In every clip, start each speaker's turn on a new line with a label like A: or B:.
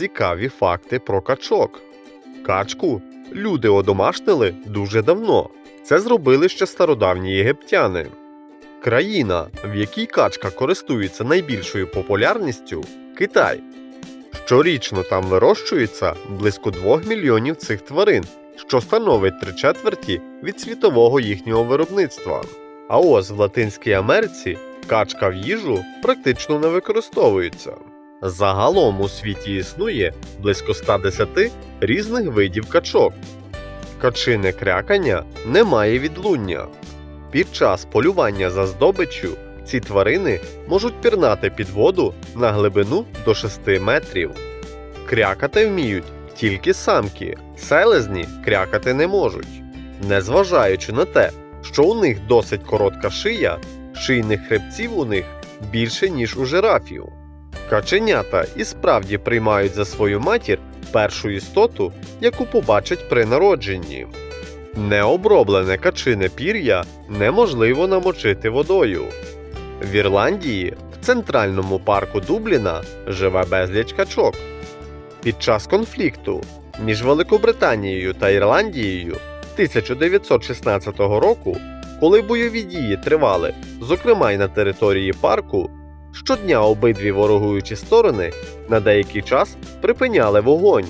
A: Цікаві факти про качок. Качку люди одомашнили дуже давно. Це зробили ще стародавні єгиптяни. Країна, в якій качка користується найбільшою популярністю Китай. Щорічно там вирощується близько 2 мільйонів цих тварин, що становить три четверті від світового їхнього виробництва. А ось в Латинській Америці качка в їжу практично не використовується. Загалом у світі існує близько 110 різних видів качок. Качине крякання не має відлуння. Під час полювання за здобиччю ці тварини можуть пірнати під воду на глибину до 6 метрів. Крякати вміють тільки самки, селезні крякати не можуть. Незважаючи на те, що у них досить коротка шия, шийних хребців у них більше, ніж у жирафів. Каченята і справді приймають за свою матір першу істоту, яку побачать при народженні. Необроблене качине пір'я неможливо намочити водою. В Ірландії, в центральному парку Дубліна, живе безліч качок. Під час конфлікту між Великобританією та Ірландією 1916 року, коли бойові дії тривали, зокрема й на території парку, щодня обидві ворогуючі сторони на деякий час припиняли вогонь.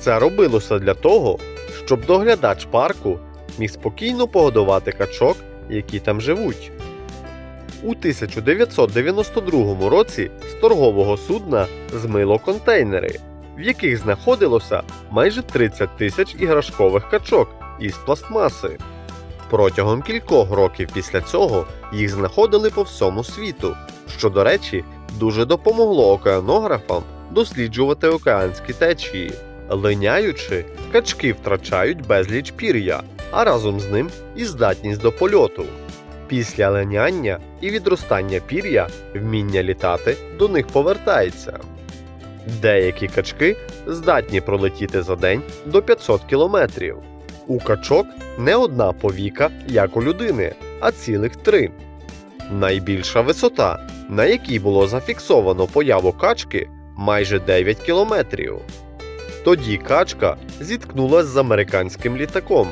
A: Це робилося для того, щоб доглядач парку міг спокійно погодувати качок, які там живуть. У 1992 році з торгового судна змило контейнери, в яких знаходилося майже 30 тисяч іграшкових качок із пластмаси. Протягом кількох років після цього їх знаходили по всьому світу, що, до речі, дуже допомогло океанографам досліджувати океанські течії. Линяючи, качки втрачають безліч пір'я, а разом з ним і здатність до польоту. Після линяння і відростання пір'я вміння літати до них повертається. Деякі качки здатні пролетіти за день до 500 кілометрів. У качок не одна повіка, як у людини, а цілих три. Найбільша висота, на якій було зафіксовано появу качки, майже 9 кілометрів. Тоді качка зіткнулася з американським літаком.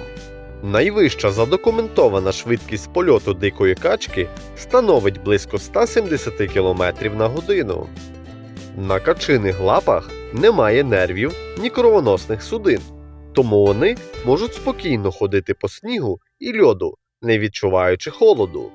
A: Найвища задокументована швидкість польоту дикої качки становить близько 170 км на годину. На качиних лапах немає нервів ні кровоносних судин, тому вони можуть спокійно ходити по снігу і льоду, не відчуваючи холоду.